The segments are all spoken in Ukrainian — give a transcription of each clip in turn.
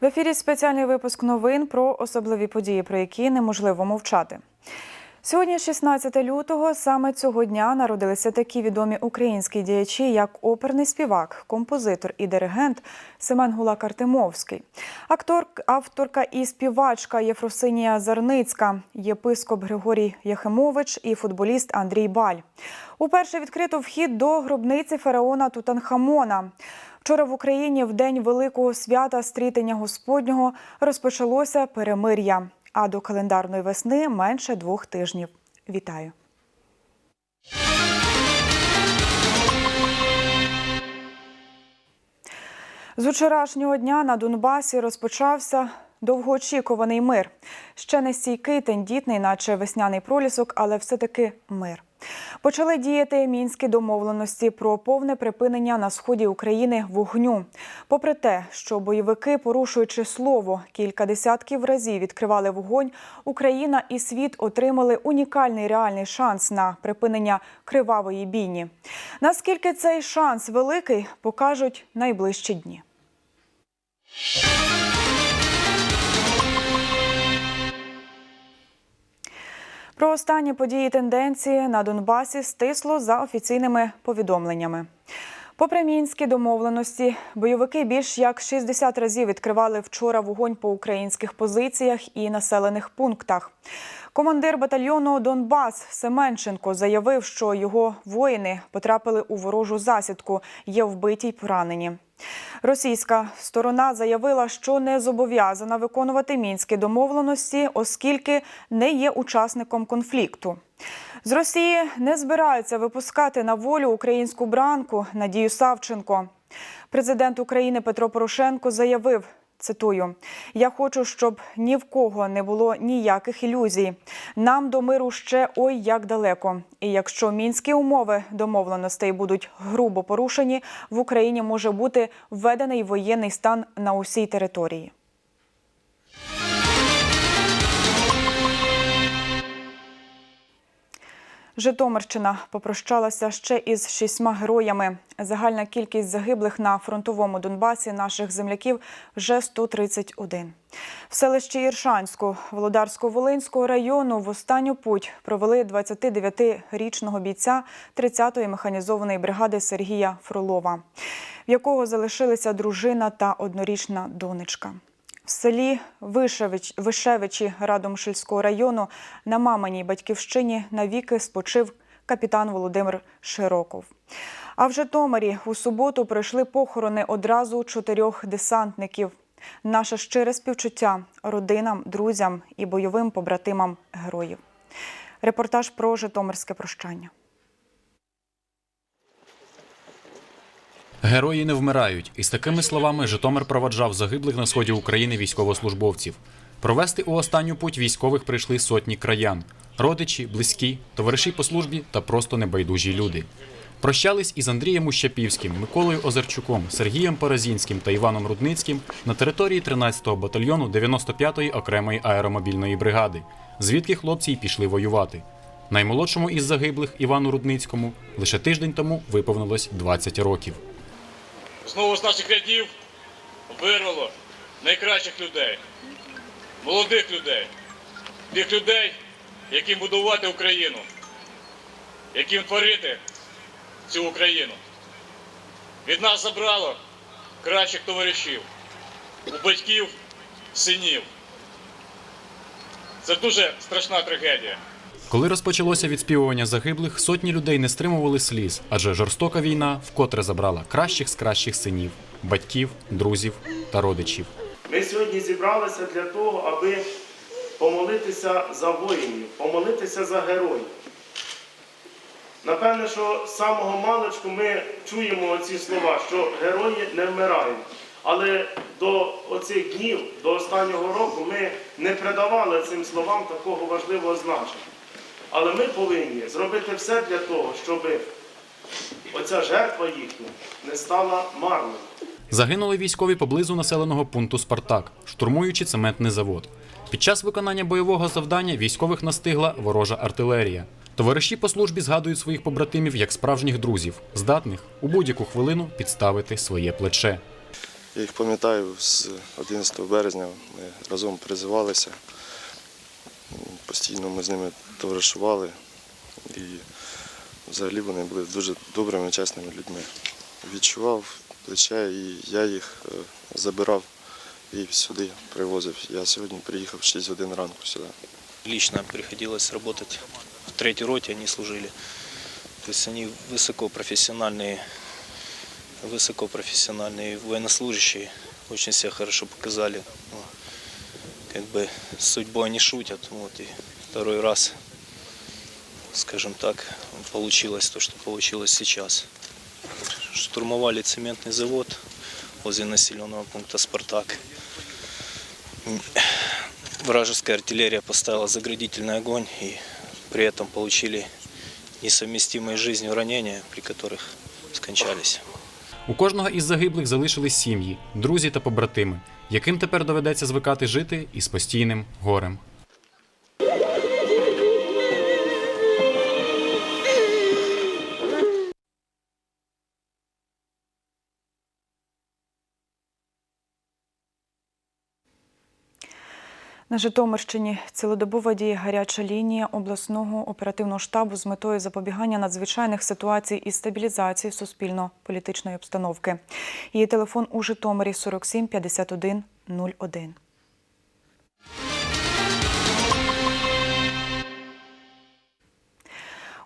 В ефірі спеціальний випуск новин про особливі події, про які неможливо мовчати. Сьогодні, 16 лютого, саме цього дня народилися такі відомі українські діячі, як оперний співак, композитор і диригент Семен Гулак Артемовський, актор, авторка і співачка Єфросинія Зарницька, єпископ Григорій Яхимович і футболіст Андрій Баль. Уперше відкрито вхід до гробниці фараона Тутанхамона. Вчора в Україні в день великого свята стрітення Господнього розпочалося перемир'я. А до календарної весни менше двох тижнів. Вітаю! З вчорашнього дня на Донбасі розпочався довгоочікуваний мир. Ще не стійкий, тендітний, наче весняний пролісок, але все-таки мир. Почали діяти мінські домовленості про повне припинення на сході України вогню. Попри те, що бойовики, порушуючи слово, кілька десятків разів відкривали вогонь, Україна і світ отримали унікальний реальний шанс на припинення кривавої бійні. Наскільки цей шанс великий, покажуть найближчі дні. Про останні події і тенденції на Донбасі стисло за офіційними повідомленнями. Попри мінські домовленості, бойовики більш як 60 разів відкривали вчора вогонь по українських позиціях і населених пунктах. Командир батальйону Донбас Семенченко заявив, що його воїни потрапили у ворожу засідку, є вбиті й поранені. Російська сторона заявила, що не зобов'язана виконувати мінські домовленості, оскільки не є учасником конфлікту. З Росії не збираються випускати на волю українську бранку Надію Савченко. Президент України Петро Порошенко заявив. Цитую: я хочу, щоб ні в кого не було ніяких ілюзій. Нам до миру ще ой як далеко. І якщо мінські умови домовленостей будуть грубо порушені, в Україні може бути введений воєнний стан на усій території. Житомирщина попрощалася ще із шістьма героями. Загальна кількість загиблих на фронтовому Донбасі наших земляків вже 131. В селищі Іршанську Володарсько-Волинського району в останню путь провели 29-річного бійця 30-ї механізованої бригади Сергія Фролова, в якого залишилися дружина та однорічна донечка. В селі Вишевич, Вишевичі Радомишльського району на маминій батьківщині навіки спочив капітан Володимир Широков. А в Житомирі у суботу пройшли похорони одразу чотирьох десантників. Наше щире співчуття родинам, друзям і бойовим побратимам героїв. Репортаж про Житомирське прощання. Герої не вмирають. Із такими словами Житомир проваджав загиблих на сході України військовослужбовців. Провести у останню путь військових прийшли сотні краян: родичі, близькі, товариші по службі та просто небайдужі люди. Прощались із Андрієм Ущапівським, Миколою Озерчуком, Сергієм Порозінським та Іваном Рудницьким на території 13-го батальйону 95-ї окремої аеромобільної бригади, звідки хлопці й пішли воювати. Наймолодшому із загиблих Івану Рудницькому лише тиждень тому виповнилось 20 років. Знову з наших рядів вирвало найкращих людей, молодих людей, тих людей, яким будувати Україну, яким творити цю Україну. Від нас забрало кращих товаришів, у батьків, синів. Це дуже страшна трагедія. Коли розпочалося відспівування загиблих, сотні людей не стримували сліз, адже жорстока війна вкотре забрала кращих з кращих синів, батьків, друзів та родичів. Ми сьогодні зібралися для того, аби помолитися за воїнів, помолитися за героїв. Напевне, що з самого маличку ми чуємо ці слова, що герої не вмирають. Але до оцих днів, до останнього року, ми не придавали цим словам такого важливого значення. Але ми повинні зробити все для того, щоб оця жертва їхня не стала марною. Загинули військові поблизу населеного пункту Спартак, штурмуючи цементний завод. Під час виконання бойового завдання військових настигла ворожа артилерія. Товариші по службі згадують своїх побратимів як справжніх друзів, здатних у будь-яку хвилину підставити своє плече. Я їх пам'ятаю з 11 березня. Ми разом призивалися Постійно ми з ними товаришували. І взагалі вони були дуже добрими, чесними людьми. Відчував плече, і я їх е, забирав і сюди привозив. Я сьогодні приїхав в 6 годин ранку сюди. Лично приходилось работать в третьей роте, они служили. То есть они высокопрофессиональные, высокопрофессиональные военнослужащие, очень себя хорошо показали. Ну, как бы с судьбой не шутят. Вот, и второй раз, скажем так, получилось то, что получилось сейчас. Штурмовали цементный завод возле населенного пункта «Спартак». Вражеская артиллерия поставила заградительный огонь и при этом получили несовместимые с жизнью ранения, при которых скончались. У кожного із загиблих залишились сім'ї, друзі та побратими, яким тепер доведеться звикати жити із постійним горем. На Житомирщині цілодобово діє гаряча лінія обласного оперативного штабу з метою запобігання надзвичайних ситуацій і стабілізації суспільно-політичної обстановки. Її телефон у Житомирі 47 51 01.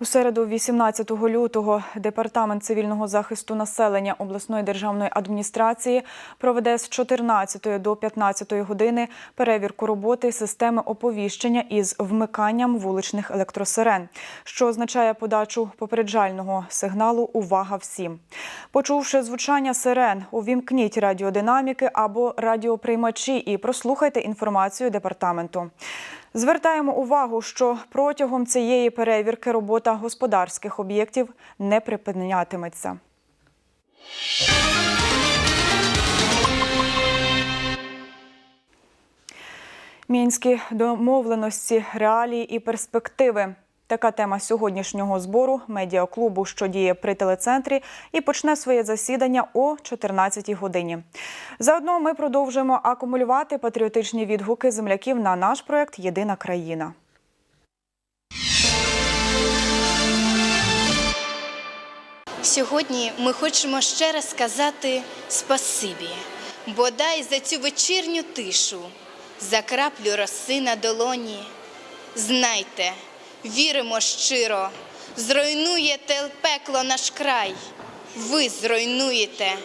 У середу, 18 лютого, департамент цивільного захисту населення обласної державної адміністрації проведе з 14 до 15 години перевірку роботи системи оповіщення із вмиканням вуличних електросирен, що означає подачу попереджального сигналу Увага всім. Почувши звучання сирен, увімкніть радіодинаміки або радіоприймачі і прослухайте інформацію департаменту. Звертаємо увагу, що протягом цієї перевірки робота господарських об'єктів не припинятиметься. Мінські домовленості, реалії і перспективи. Така тема сьогоднішнього збору медіаклубу, що діє при телецентрі, і почне своє засідання о 14-й годині. Заодно ми продовжуємо акумулювати патріотичні відгуки земляків на наш проект Єдина країна. Сьогодні ми хочемо ще раз сказати спасибі, бодай за цю вечірню тишу, за краплю роси на долоні. Знайте, віримо щиро, зруйнуєте пекло наш край. Ви зруйнуєте,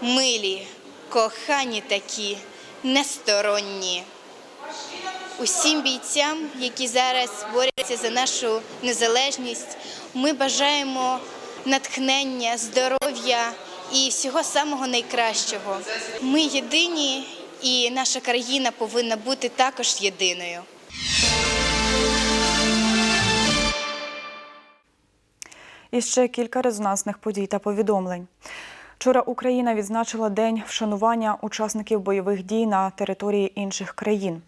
милі, кохані такі, несторонні. Усім бійцям, які зараз борються за нашу незалежність, ми бажаємо натхнення, здоров'я і всього самого найкращого. Ми єдині, і наша країна повинна бути також єдиною. І ще кілька резонансних подій та повідомлень. Вчора Україна відзначила день вшанування учасників бойових дій на території інших країн.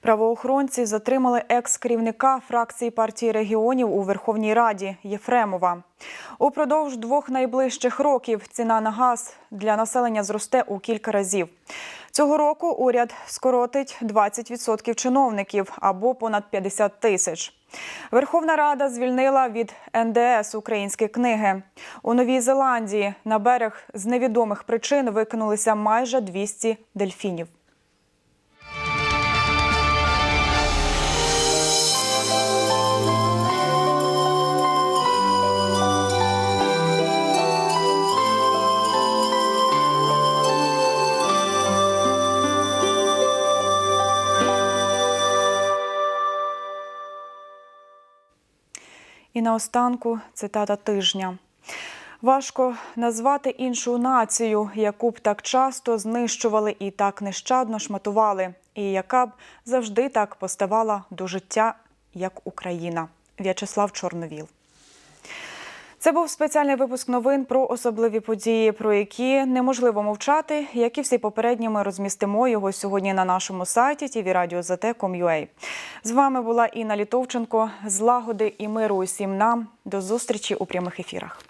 Правоохоронці затримали екс-керівника фракції партії регіонів у Верховній Раді Єфремова. Упродовж двох найближчих років ціна на газ для населення зросте у кілька разів. Цього року уряд скоротить 20% чиновників або понад 50 тисяч. Верховна Рада звільнила від НДС українські книги. У Новій Зеландії на берег з невідомих причин викинулися майже 200 дельфінів. І наостанку цитата тижня. Важко назвати іншу націю, яку б так часто знищували і так нещадно шматували, і яка б завжди так поставала до життя, як Україна. В'ячеслав Чорновіл. Це був спеціальний випуск новин про особливі події, про які неможливо мовчати. Як і всі попередні, ми розмістимо його сьогодні на нашому сайті tvradio.zt.com.ua. З вами була Інна Літовченко. Злагоди і миру усім нам. До зустрічі у прямих ефірах.